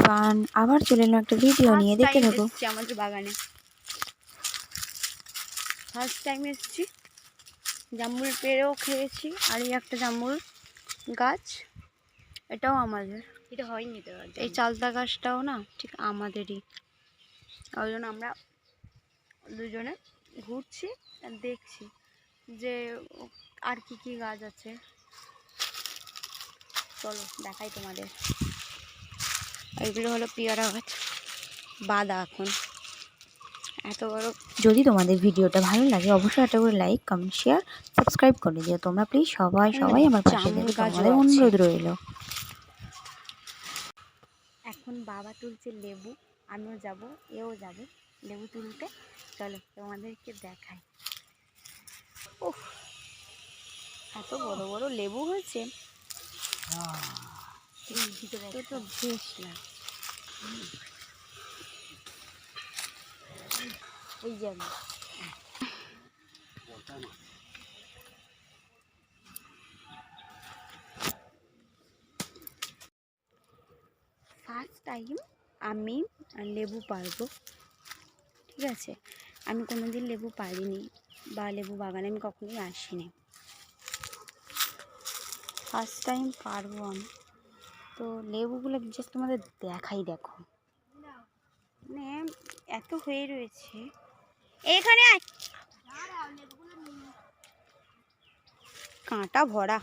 Everyone আবার চলে এলাম একটা ভিডিও নিয়ে থাকো এসেছি আমাদের বাগানে। ফার্স্ট টাইম এসেছি। জামুল পেড়েও খেয়েছি আর এই একটা জামুল গাছ এটাও আমাদের। এটা হয়নি তো এই চালতা গাছটাও না ঠিক আমাদেরই। ওই জন্য আমরা দুজনে ঘুরছি আর দেখছি যে আর কি কি গাছ আছে। চলো দেখাই তোমাদের। এইগুলো হলো পেয়ারা গাছ। বাদা এখন। এত বড়। যদি তোমাদের ভিডিওটা ভালো লাগে অবশ্যই একটা করে লাইক কমেন্ট শেয়ার সাবস্ক্রাইব করে দিও। তোমরা প্লিজ সবাই সবাই আমার পাশে থেকে। তোমাদের অনুরোধ রইল। এখন বাবা তুলছে লেবু আমিও যাব এও যাবে লেবু তুলতে। চলো তোমাদেরকে দেখাই। উফ এত বড় বড় লেবু হয়েছে। তো। ফার্স্ট টাইম আমি। লেবু পারব। ঠিক আছে? আমি কোনোদিন লেবু পারিনি বা লেবু বাগানে আমি কখনোই আসিনি। ফার্স্ট টাইম পারব আমি। তো লেবুগুলো জাস্ট তোমাদের দেখাই দেখো। মানে এত হয়ে রয়েছে। এখানে কাঁটা ভরা।